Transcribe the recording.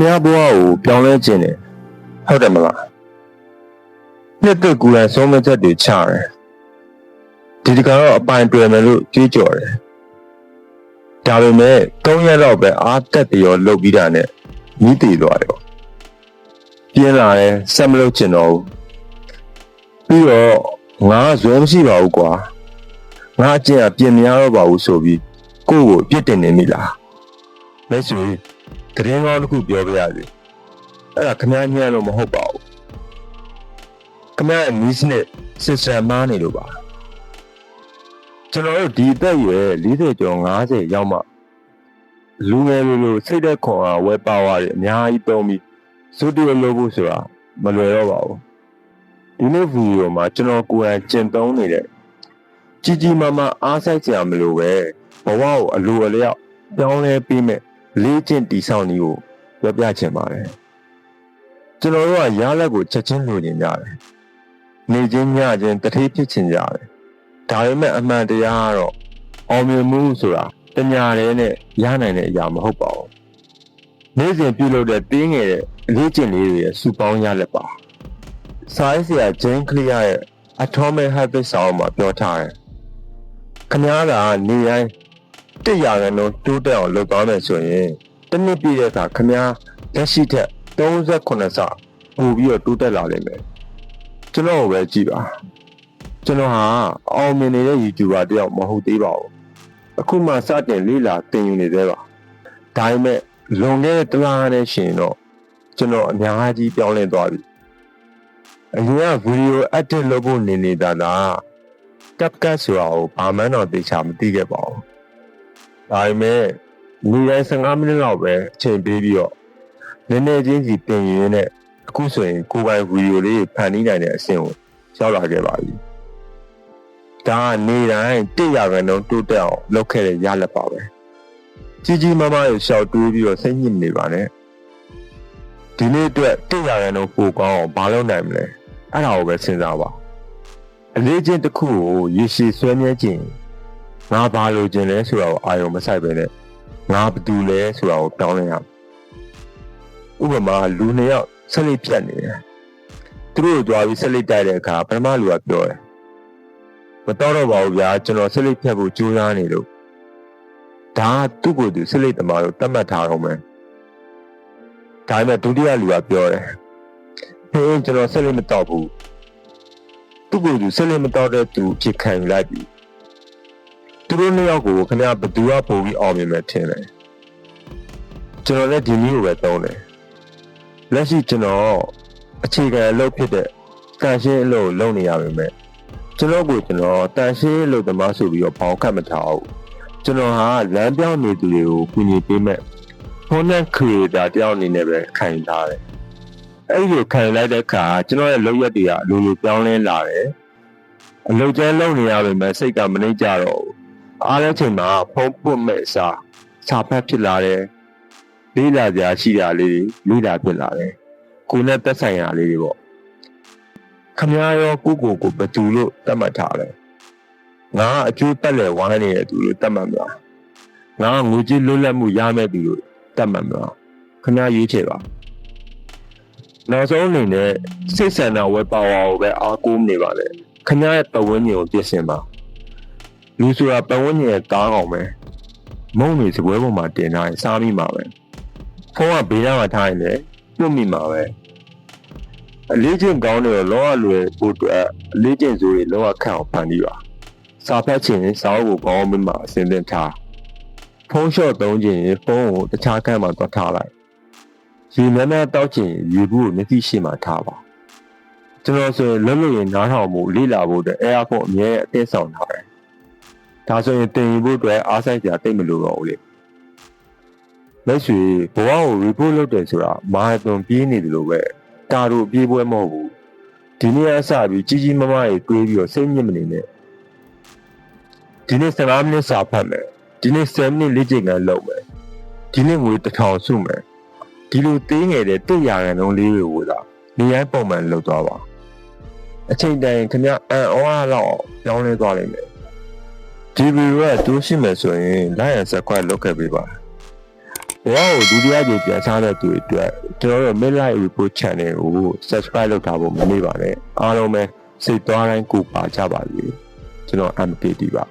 မားဘဝကိုပြောင်းလဲခြင်းတယ်ဟုတ်တယ်မလားနှစ်သက်ကူရန်ဆုံးမချက်တွေချတယ်ဒီတကတော့အပိုင်တွယ်မယ်လို့ကြွေးကြော်တယ်ဒါပေမဲ့၃ရက်လောက်ပဲအားတက်ပြီးတော့လှုပ်ပြီးတာနဲ့မြည်တည်သွားတယ်ပေါ့ပြင်းလာတယ်ဆက်မလုပ်ချင်တော့ဘူးပြီးတော့ငါဇွဲမရှိပါဘူးကွာငါအကျင့်ကပြင်မရတော့ပါဘူးဆိုပြီးကိုယ့်ကိုအပြစ်တင်နေမိလားမိတ်ဆွေ တရင်ကောင်းတစ်ခုပြောပြရစီအဲ့ဒါခမည်းညံ့လို့မဟုတ်ပါဘူးခမည်းရဲ့ niche နဲ့ system မားနေလို့ပါကျွန်တော်တို့ဒီအသက်အရွယ်40ကျော်50ရောက်မှလူငယ်လိုလိုစိတ်သက်ခွန်အားဝဲပါဝါတွေအများကြီးသုံးပြီးဇုတ်တူလို့ဖို့ဆိုတာမလွယ်တော့ပါဘူးဒီနေ့ဗီဒီယိုမှာကျွန်တော်ကိုယ်တိုင်ကျင့်သုံးနေတဲ့ကြီးကြီးမားမားအားစိုက်ကြမလို့ပဲဘဝကိုအလိုအလျောက်ပြောင်းလဲပြီးမဲ့ လေးကျင့်တီဆောင်နည်းကိုပြောပြချင်ပါတယ်ကျွန်တော်တို့ကရားလက်ကိုချက်ချင်းလိုချင်ကြတယ်နေချင်းညချင်းတတိဖြစ်ချင်ကြတယ်ဒါပေမဲ့အမှန်တရားကတော့အောင်မြင်မှုဆိုတာတညာရဲနဲ့ရနိုင်တဲ့အရာမဟုတ်ပါဘူးနေ့စဉ်ပြုလုပ်တဲ့တင်းငယ်တဲ့အလေးကျင့်လေးတွေရဲ့စူပေါင်းရလက်ပါစာရေးဆရာဂျင်းကလီယာရဲ့ Atomic Habits ဆောင်းမှာပြောထားတယ်ခင်ဗျားကနေတိုင်း တစ်ရာခိုင်နှုန်းတိုးတက်အောင်လုပ်သွားမယ်ဆိုရင်တစ်နှစ်ပြည့်တဲ့အခါခင်ဗျားလက်ရှိထက်38ဆပိုပြီးတော့တိုးတက်လာလိမ့်မယ်ကျွန်တော်ကိုပဲကြည့်ပါကျွန်တော်ဟာအောင်မြင်နေတဲ့ YouTuber တယောက်မဟုတ်သေးပါဘူးအခုမှစတင်လေ့လာသင်ယူနေသေးပါဒါပေမဲ့လွန်ခဲ့တဲ့တစ်လနဲ့ရှင်တော့ကျွန်တော်အများကြီးပြောင်းလဲသွားပြီအရင်ကဗီဒီယို edit လုပ်ဖို့နေနေတာလား CapCut ဆိုတာကိုဘာမှန်းတော့သိချာမသိခဲ့ပါဘူး ဒါပေမဲ့လူတိုင်း15မိနစ်လောက်ပဲအချိန်ပေးပြီးတော့နည်းနည်းချင်းစီတင်ရင်းနဲ့အခုဆိုရင်ကိုယ်ပိုင်ဗီဒီယိုလေးဖန်တီးနိုင်တဲ့အဆင့်ကိုရောက်လာခဲ့ပါပြီဒါကနေတိုင်းတစ်ရာခိုင်နှုန်းတိုးတက်အောင်လုပ်ခဲ့တဲ့ရလက်ပါပဲကြီးကြီးမားမားရရှောက်တွေးပြီးတော့စိတ်ညစ်နေပါနဲ့ဒီနေ့အတွက်တစ်ရာခိုင်နှုန်းပိုကောင်းအောင်မလုပ်နိုင်မလဲအဲ့ဒါကိုပဲစဉ်းစားပါအလေးချင်းတစ်ခုကိုရေရှည်ဆွဲမြဲခြင်း ငါဘာလို့ခြင်းလဲဆိုတာကိုအာရုံမဆိုင်ပဲနဲ့ငါဘာတူလဲဆိုတာကိုပြောင်းလဲရဥပမာလူနှစ်ယောက်ဆက်လက်ပြတ်နေတယ်သူတို့ကြွားပြီးဆက်လက်တိုက်တဲ့အခါပထမလူကပြောတယ်မတော်တော့ပါဘူးဗျာကျွန်တော်ဆက်လက်ဖြတ်ဖို့ကြိုးစားနေလို့ဒါကသူ့ကိုယ်သူဆက်လက်သမားလို့တတ်မှတ်ထားတော့မယ်ဒါပေမဲ့ဒုတိယလူကပြောတယ်ဟင်းကျွန်တော်ဆက်လက်မတော့ဘူးသူ့ကိုယ်သူဆက်လက်မတော့တဲ့သူဖြစ်ခံယူလိုက်ပြီသူ တို့နှစ်ယောက်ကိုခင်ဗျာဘသူကပို့ပြီးအောင်မြင်မယ်ထင်တယ်ကျွန်တော်လည်းဒီနည်းကိုပဲသုံးတယ်လက်ရှိကျွန်တော်အခြေခံအလုပ်ဖြစ်တဲ့တန်ရှင်းအလုပ်လုပ်နေရပါမယ်ကျွန်တော်ကိုကျွန်တော်တန်ရှင်းအလုပ်သမားဆိုပြီးတော့ဘောင်းခတ်မထားဘူးကျွန်တော်ဟာလမ်းပြောင်းနေသူတွေကိုကူညီပေးမဲ့ content creator တယောက်အနေနဲ့ပဲခံယူထားတယ်အဲ့ဒီလိုခံယူလိုက်တဲ့အခါကျွန်တော်ရဲ့လုပ်ရက်တွေကအလိုလိုပြောင်းလဲလာတယ်အလုပ်ကျန်းလုပ်နေရပေမဲ့စိတ်ကမနှိမ့်ကြတော့ဘူး အားလည်းချိန်မှာဖုံးပွတ်မဲ့အစားစာဖတ်ဖြစ်လာတယ်လေးလာကြရှိတာလေးတွေလေးလာဖြစ်လာတယ်ကိုယ်နဲ့သက်ဆိုင်ရာလေးတွေပေါ့ခမည်းရောကိုကိုကိုဘယ်သူလို့တတ်မှတ်ထားလဲငါအကျိုးတက်လဲဝိုင်းနေတဲ့သူလို့တတ်မှတ်မလားငါငွေကြေးလွတ်လပ်မှုရမဲ့သူလို့တတ်မှတ်မလားခမည်းရွေးချယ်ပါနောက်ဆုံးအနေနဲ့စိတ်ဆန္ဒဝဲပါဝါကိုပဲအားကိုးနေပါလေခမည်းရဲ့ပဝန်းကျင်ကိုပြင်ဆင်ပါ လူဆိုတာပဝန်းကျင်ရဲ့ကားကောင်ပဲမုံတွေစပွဲပေါ်မှာတင်ထားရင်စားမိမှာပဲဖုန်းကဘေးနားမှာထားရင်လည်းပြုတ်မိမှာပဲအလေးချင်းကောင်းတယ်လောကလွယ်ဖို့အတွက်အလေးချင်းစိုးတွေလောကခန့်အောင်ဖန်တီးပါစာဖတ်ခြင်းစာအုပ်ကိုကောင်းမှအစင်သင်ထားဖုန်းလျှော့သုံးခြင်းဖုန်းကိုတခြားခန့်မှာသွားထားလိုက်ရေမဲမဲတောက်ခြင်းရေဘူးကိုမျက်စိရှိမှထားပါကျွန်တော်ဆိုရင်လွတ်လွတ်ရင်နားထောင်မှုလေ့လာဖို့အတွက်အဲအဖို့အမြဲအသင်းဆောင်ထားတယ် ဒါဆိုရင်တင်ယူဖို့အတွက်အားဆိုင်စရာတိတ်မလိုတော့ဘူးလေလက်ရှိဘဝကို report လုပ်တယ်ဆိုတာမာရသွန်ပြေးနေတယ်လို့ပဲတာတို့ပြေးပွဲမဟုတ်ဘူးဒီနေ့အစပြီးကြီးကြီးမားမားကြီးတွေးပြီးတော့စိတ်ညစ်မနေနဲ့ဒီနေ့15မိနစ်စာဖတ်မယ်ဒီနေ့7မိနစ်လေ့ကျင့်ခန်းလုပ်မယ်ဒီနေ့ငွေ1000စုမယ်ဒီလိုသေးငယ်တဲ့တစ်ရာခိုင်နှုန်းလေးတွေကိုသာနေရိုင်းပုံမှန်လုပ်သွားပါအချိန်တိုင်းခင်ဗျအန်အောအားလောက်ပြောင်းလဲသွားလိမ့်မယ် ဒီဗီဒီယိုကတူးရှိမယ်ဆိုရင် like and subscribe လုပ်ခဲ့ပေးပါဘဝကိုဒုတိယကြိမ်ပြန်စားတဲ့သူတွေအတွက်ကျွန်တော်တို့ Midlife Report Channel ကို Subscribe လုပ်ထားဖို့မမေ့ပါနဲ့အားလုံးပဲစိတ်သွားတိုင်းကိုပါကြပါစေကျွန်တော် MKT ပါ